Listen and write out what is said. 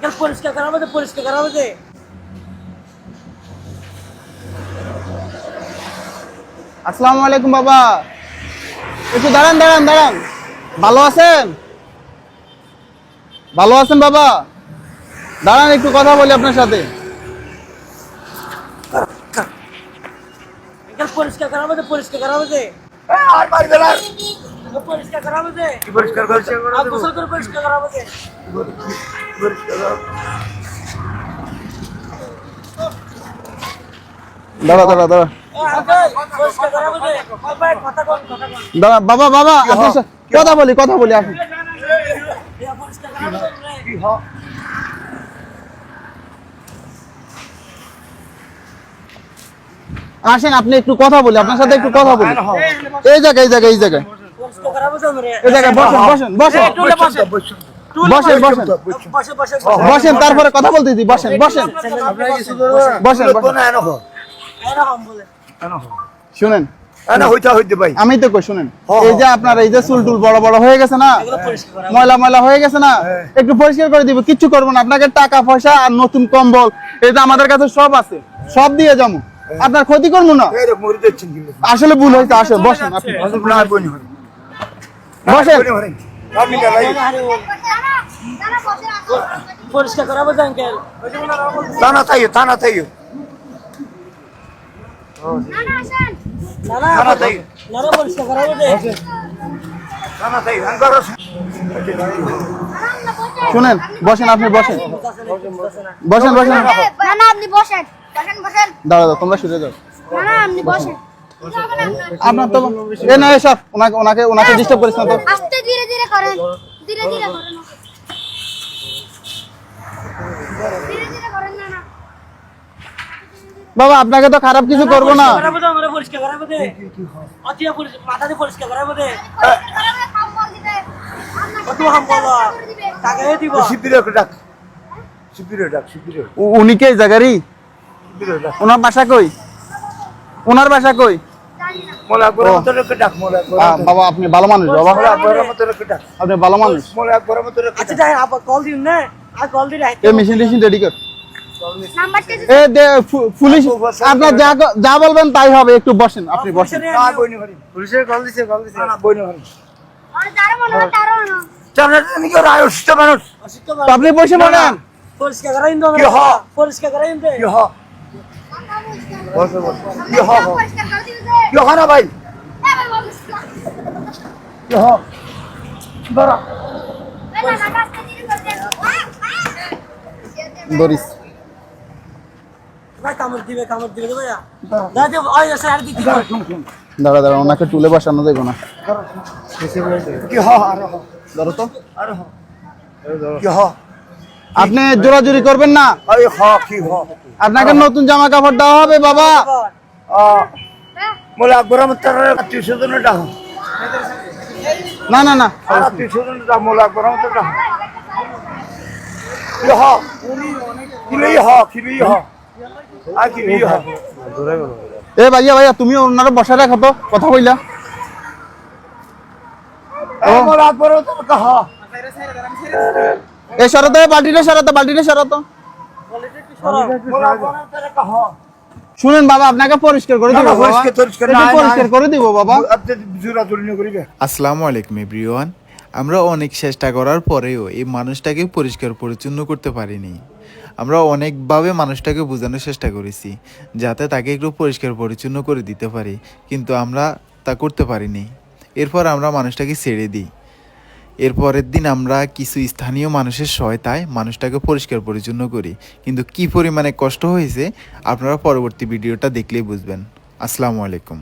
এখানে পরিষ্কার করা হবে পরিষ্কার করা হবে আসসালামু আলাইকুম বাবা। একটু দাঁড়ান দাঁড়ান দাঁড়ান। ভালো আছেন? ভালো আছেন বাবা? দাঁড়ান একটু কথা বলি আপনার সাথে। পরিষ্কার করা হবে পরিষ্কার করা হবে আর মারবে না। পরিষ্কার করা হবে। কি পরিষ্কার করছে গোসল করে পরিষ্কার করা হবে। দাঁড়া দাঁড়া দাঁড়া। পরিষ্কার করা হবে কথা কন কথা কন দাঁড়া বাবা বাবা কথা বলি কথা বলি আসুন। আসেন আপনি একটু কথা বলি আপনার সাথে একটু কথা বলি। এই জায়গায় এই জায়গায় এই জায়গায়। বসেন বসেন বসেন বসেন। বসেন বসেন। বসে বসে বসেন তারপরে কথা বলতে দিই বসেন বসেন। শুনেন। আমি তো কই শুনেন। হ্যাঁ, এই যে আপনার এই যে চুল টুল বড় বড় হয়ে গেছে না এগুলো পরিষ্কার করা। ময়লা ময়লা হয়ে গেছে না হ্যাঁ। একটু পরিষ্কার করে দিব কিচ্ছু করব না। আপনাকে টাকা পয়সা আর নতুন কম্বল এই যে আমাদের কাছে সব আছে। সব দিয়ে যাব। আপনার ক্ষতি করব না? আসলে ভুল হয়েছে আসে বসেন আপনি। বসুন। পরিষ্কার আঙ্কেল পরিষ্কার শুনেন বসেন আপনি বসেন। বসেন বসেন। না না আপনি বসেন। বসেন বসেন। দাঁড়া দাও তোমরা শুনে যাও। আপনি বসেন। আপনার তো এ না এসব ওনাকে ওনাকে ওনাকে ডিস্টার্ব করিস না তো। আস্তে ধীরে ধীরে করেন। ধীরে ধীরে করেন বাবা আপনাকে তো খারাপ কিছু করব না। উনি কে জায়গারই? ওনার বাসা কই? ওনার বাসা কই? মোলা গরম মতো রেখে ডাক মোলা আহ, বাবা আপনি ভালো মানুষ বাবা। মোলা গরম মতো রেখে ডাক। আপনি ভালো মানুষ। মোলা গরম মতো রেখে আচ্ছা যাই আবার কল দিন না। আর কল দিন এই মেশিন টেশিন রেডি কর। এ দে ফু- পুলিশ আপনার যা যা বলবেন তাই হবে একটু বসেন আপনি বসেন। পুলিশের কল দিছে কল দিছে। আপনি বসে পড়েন পরিষ্কার করাই দিন কি হ? পরিষ্কার করাই দিন কি হ বসো বসো। কি হ হ পরিষ্কার করে দিতে কি হ না ভাই এবার বলিস না কি হ দাঁড়া না না আস্তে ধীরে দিতে দাঁড়া দাঁড়া ওনাকে টুলে বসানো দেবো না। কি হ আর হ। ধরো তো। আর হ। কি হ? আপনি জোরাজুরি করবেন না? আরে হ কি হ। আপনাকে নতুন জামা কাপড় দেওয়া হবে বাবা। আ মোলা গরম তার আত্মীয় স্বজন ডাক। না না না। আর আত্মীয় স্বজন ডাক মোলা গরম তার ডাক। কি হ। কি লই হ কি লই হ। আ কি লই হ। এ ভাইয়া ভাইয়া তুমি ওনারা বসা রাখো তো কথা বইলা মোলা গরম তার কহ এ সরাতো বাল্টিটা সরাতো বাল্টিটা সরাতো মোলা তার শুনেন বাবা আপনাকে পরিষ্কার করে দিব। পরিষ্কার করে দিব বাবা। আসসালামু আলাইকুম এভরিওয়ান। আমরা অনেক চেষ্টা করার পরেও এই মানুষটাকে পরিষ্কার পরিচ্ছন্ন করতে পারিনি। আমরা অনেকভাবে মানুষটাকে বোঝানোর চেষ্টা করেছি যাতে তাকে একটু পরিষ্কার পরিচ্ছন্ন করে দিতে পারি কিন্তু আমরা তা করতে পারিনি। এরপর আমরা মানুষটাকে ছেড়ে দিই। এরপরের দিন আমরা কিছু স্থানীয় মানুষের সহায়তায় মানুষটাকে পরিষ্কার পরিচ্ছন্ন করি। কিন্তু কি পরিমাণে কষ্ট হয়েছে, আপনারা পরবর্তী ভিডিওটা দেখলেই বুঝবেন। আসসালামু আলাইকুম।